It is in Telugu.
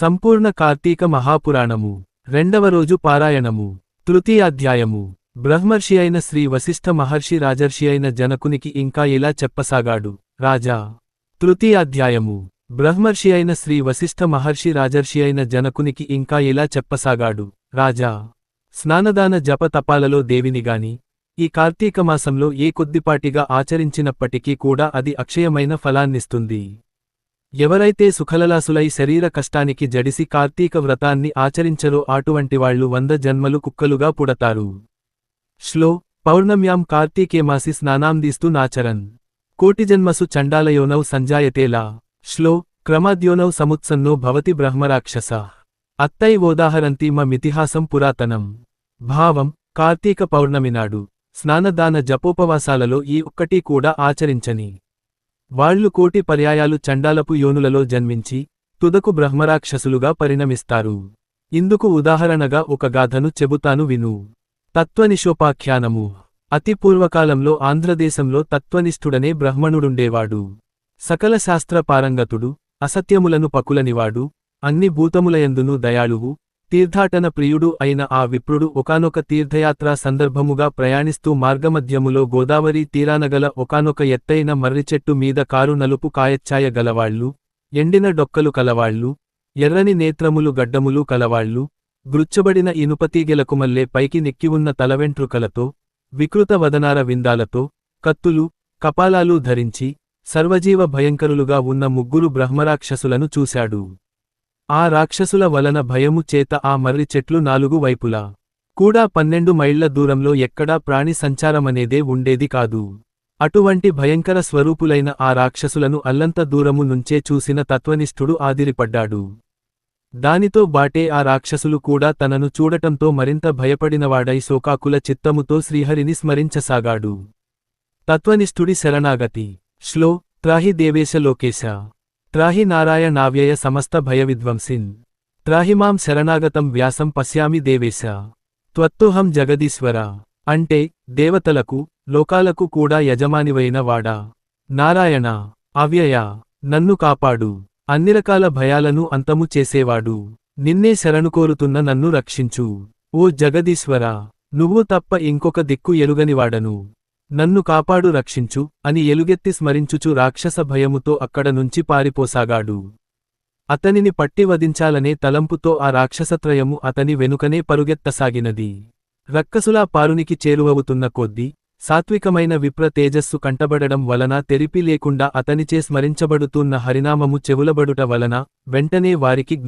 సంపూర్ణ కార్తీక మహాపురాణము రెండవ రోజు పారాయణము తృతీయాధ్యాయము బ్రహ్మర్షి అయిన శ్రీ వశిష్ఠ మహర్షి రాజర్షి అయిన జనకునికి ఇంకా ఇలా చెప్పసాగాడు. రాజా తృతీయాధ్యాయము బ్రహ్మర్షి అయిన శ్రీ వశిష్ఠ మహర్షి రాజర్షి అయిన జనకునికి ఇంకా ఇలా చెప్పసాగాడు. రాజా స్నానదాన జప తపాలలో దేవినిగాని ఈ కార్తీక మాసంలో ఏ కొద్దిపాటిగా ఆచరించినప్పటికీ కూడా అది అక్షయమైన ఫలాన్నిస్తుంది. ఎవరైతే సుఖలలాసులై శరీర కష్టానికి జడిసి కార్తీక వ్రతాన్ని ఆచరించరో అటువంటివాళ్ళు వంద జన్మలు కుక్కలుగా పుడతారు. శ్లో పౌర్ణమ్యాం కార్తీకేమాసి స్నానాందీస్తూ నాచరన్. కోటిజన్మసు చండాలయోనౌ సంజాయతేలా శ్లో క్రమాద్యోనౌ సముత్సన్నో భవతి బ్రహ్మరాక్షస. అత్తై ఓదాహరంతి మమితిహాసం పురాతనం. భావం కార్తీక పౌర్ణమి నాడు. స్నానదాన జపోపవాసాలలో ఈ ఒక్కటి కూడా ఆచరించని. వాళ్ళు కోటి పర్యాయాలు చండాలపు యోనులలో జన్మించి తుదకు బ్రహ్మరాక్షసులుగా పరిణమిస్తారు. ఇందుకు ఉదాహరణగా ఒక గాథను చెబుతాను విను. తత్వనిషోపాఖ్యానము. అతి పూర్వకాలంలో ఆంధ్రదేశంలో తత్వనిష్ఠుడనే బ్రహ్మణుడుండేవాడు. సకల శాస్త్ర పారంగతుడు అసత్యములను పకులనివాడు అన్ని భూతములయందును దయాళువు తీర్థాటన ప్రియుడు అయిన ఆ విప్రుడు ఒకానొక తీర్థయాత్రా సందర్భముగా ప్రయాణిస్తూ మార్గమధ్యములో గోదావరి తీరానగల ఒకానొక ఎత్తైన మర్రిచెట్టు మీద కారు నలుపు కాయచ్ఛాయ గలవాళ్ళు ఎండిన డొక్కలు కలవాళ్ళు ఎర్రని నేత్రములు గడ్డములు కలవాళ్ళు గృచ్చబడిన ఇనుపతీగెలకు మల్లే పైకి నెక్కివున్న తలవెంట్రుకలతో వికృత వదనార విందాలతో కత్తులు కపాలాలు ధరించి సర్వజీవ భయంకరులుగా ఉన్న ముగ్గురు బ్రహ్మరాక్షసులను చూశాడు. ఆ రాక్షసుల వలన భయము చేత ఆ మర్రి చెట్లు నాలుగు వైపులా. కూడా పన్నెండు మైళ్ళ దూరంలో ఎక్కడా ప్రాణి సంచారమనేదే ఉండేది కాదు. అటువంటి భయంకర స్వరూపులైన ఆ రాక్షసులను అల్లంత దూరము నుంచే చూసిన తత్వనిష్ఠుడు ఆదిరిపడ్డాడు. దానితో బాటే ఆ రాక్షసులు కూడా తనను చూడటంతో మరింత భయపడినవాడై శోకాకుల చిత్తముతో శ్రీహరిని స్మరించసాగాడు. తత్వనిష్ఠుడి శరణాగతి. శ్లో. త్రాహి దేవేశ లోకేశ. త్రాహి నారాయణావ్యయ సమస్త భయవిధ్వంసిన్ త్రాహిమాం శరణాగతం వ్యాసం పశ్యామి దేవేశ. త్వత్తుహం జగదీశ్వర. అంటే దేవతలకు లోకాలకు కూడా యజమానివైన వాడా. నారాయణ అవ్యయ నన్ను కాపాడు. అన్ని రకాల భయాలను అంతము చేసేవాడు. నిన్నే శరణుకోరుతున్న నన్ను రక్షించు. ఓ జగదీశ్వర నువ్వు తప్ప ఇంకొక దిక్కు ఎలుగనివాడను నన్ను కాపాడు రక్షించు అని ఎలుగెత్తి స్మరించుచు రాక్షస భయముతో అక్కడ నుంచి పారిపోసాగాడు. అతనిని పట్టి వధించాలనే తలంపుతో ఆ రాక్షసత్రయము అతని వెనుకనే పరుగెత్తసాగినది. రక్కసులా పారునికి చేరువవుతున్న కొద్దీ సాత్వికమైన విప్ర తేజస్సు కంటబడడం వలన తెరిపి లేకుండా అతనిచే స్మరించబడుతున్న హరినామము చెవులబడుట వలన వెంటనే వారికి